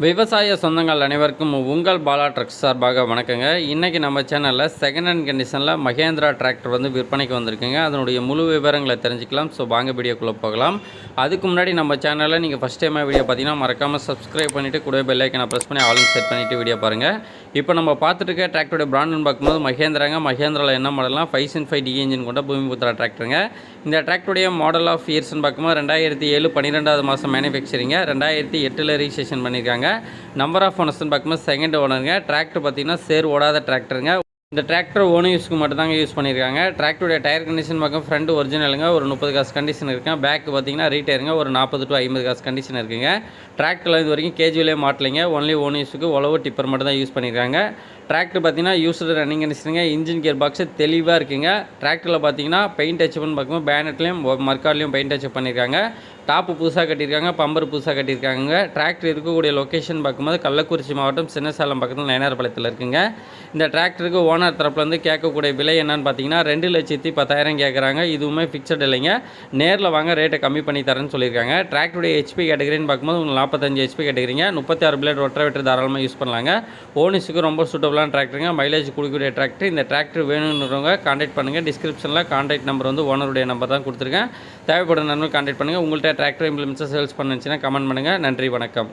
விவசாய சொந்தங்கள் அனைவருக்கும் உங்கள் பாலா ட்ரக்ஸ் சார்பாக வணக்கங்க. இன்றைக்கி நம்ம சேனலில் செகண்ட் ஹேண்ட் கண்டிஷனில் மகேந்திரா டிராக்டர் வந்து விற்பனைக்கு வந்திருக்குங்க. அதனுடைய முழு விவரங்களை தெரிஞ்சுக்கலாம். ஸோ வாங்க வீடியோக்குள்ளே போகலாம். அதுக்கு முன்னாடி நம்ம சேனலில் நீங்கள் ஃபஸ்ட் டைமாக வீடியோ பார்த்தீங்கன்னா மறக்காமல் சப்ஸ்கிரைப் பண்ணிவிட்டு கூட பெல் ப்ரெஸ் பண்ணி ஆளும் செட் பண்ணிவிட்டு வீடியோ பாருங்கள் இப்போ நம்ம பார்த்துட்டு டிராக்டருடைய பிராண்டுன்னு பார்க்கும்போது மகேந்திராங்க. மகேந்திராவில் என்ன மாடல்லாம் ஃபைவ் சின் ஃபைவ் டி இன்ஜின் கொண்ட பூமிபுத்திரா டிராக்டருங்க இந்த டிராக்டருடைய மாடல் ஆஃப் இயர்ஸ்னு பார்க்கும்போது ரெண்டாயிரத்தி ஏழு பன்னிரெண்டாவது மாதம் மேனுஃபேக்சரிங்க ரெண்டாயிரத்தி எட்டில் ரிஜிஸ்ட்ரேஷன் பண்ணியிருக்காங்க நம்பர் ஆஃப் ஓனர்ஸ்னு பார்க்கும்போது செகண்ட் ஓனருங்க டிராக்டர் பார்த்திங்கன்னா சேர் ஓடாத டிராக்டருங்க இந்த டிராக்டர் ஓன் யூஸ்க்கு மட்டும் தாங்க யூஸ் பண்ணியிருக்காங்க. டிராக்டருடைய டயர் கண்டிஷன் பார்க்க ஃப்ரண்ட் ஒரிஜினலுங்க ஒரு முப்பது காசு கண்டிஷன் இருக்குங்க. பேக் பார்த்தீங்கன்னா ரீட்டருங்க ஒரு நாற்பது டு ஐம்பது காசு கண்டிஷன் இருக்குங்க. டிராக்டரில் இது வரைக்கும் கேஜுவலே மாட்டலைங்க. ஒன்லி ஓன் யூஸுக்கு உழவு டிப்பர் மட்டும் தான் யூஸ் பண்ணியிருக்காங்க. டிராக்டர் பார்த்தீங்கன்னா யூஸ்டு ரன்னிங் கண்டிஷனுங்க இன்ஜின் கியர் பாக்ஸு தெளிவாக இருக்குங்க. டிராக்டரில் பார்த்தீங்கன்னா பெயிண்ட் டச்சப்னு பார்க்கும்போது பேனட்லேயும் மர்க்கார்லேயும் பெயிண்ட் அச்சப் பண்ணியிருக்காங்க. டாப்பு புதுசாக கட்டியிருக்காங்க பம்பர் புதுசாக கட்டியிருக்காங்க டிராக்டர் இருக்கக்கூடிய லொக்கேஷன் பார்க்கும்போது கள்ளக்குறிச்சி மாவட்டம் சின்னசாலம் பக்கத்தில் நயனார்பாளையத்தில் இருக்குங்க. இந்த டிராக்டருக்கு ஓனர் தரப்புலேருந்து கேட்கக்கூடிய விலை என்னன்னு பார்த்தீங்கன்னா ரெண்டு லட்சத்தி பத்தாயிரம் கேட்குறாங்க இதுவுமே ஃபிக்ஸட் இல்லைங்க. நேரில் வாங்க ரேட்டை கம்மி பண்ணி தரேன்னு சொல்லியிருக்காங்க. டிராக்டருடைய ஹெச்பி கேட்டகரின்னு பார்க்கும்போது உங்களுக்கு நாற்பத்தஞ்சு ஹெச்பி கேட்டகரிங்க முப்பத்தி ஆறு பிளேட் ரொட்டவேட்டர் தாராளமாக யூஸ் பண்ணலாங்க. ஓனிஸுக்கு ரொம்ப சூட்டபுளான டிராக்டருங்க மைலேஜ் கொடுக்கக்கூடிய டிராக்டர் இந்த டிராக்டர் வேணுங்கிறவங்க காண்டாக்ட் பண்ணுங்கள் டிஸ்கிரிப்ஷனில் காண்டாக்ட் நம்பர் வந்து ஓனருடைய நம்பர் தான் கொடுத்துருக்கேன். தேவைப்படும் நண்பர்கள் காண்டாக்ட் பண்ணுங்கள் உங்கள்கிட்ட டிராக்டர் இம்ப்ளிமெண்ட்ஸை சேல்ஸ் பண்ணுச்சுன்னா கமெண்ட் பண்ணுங்கள் நன்றி வணக்கம்.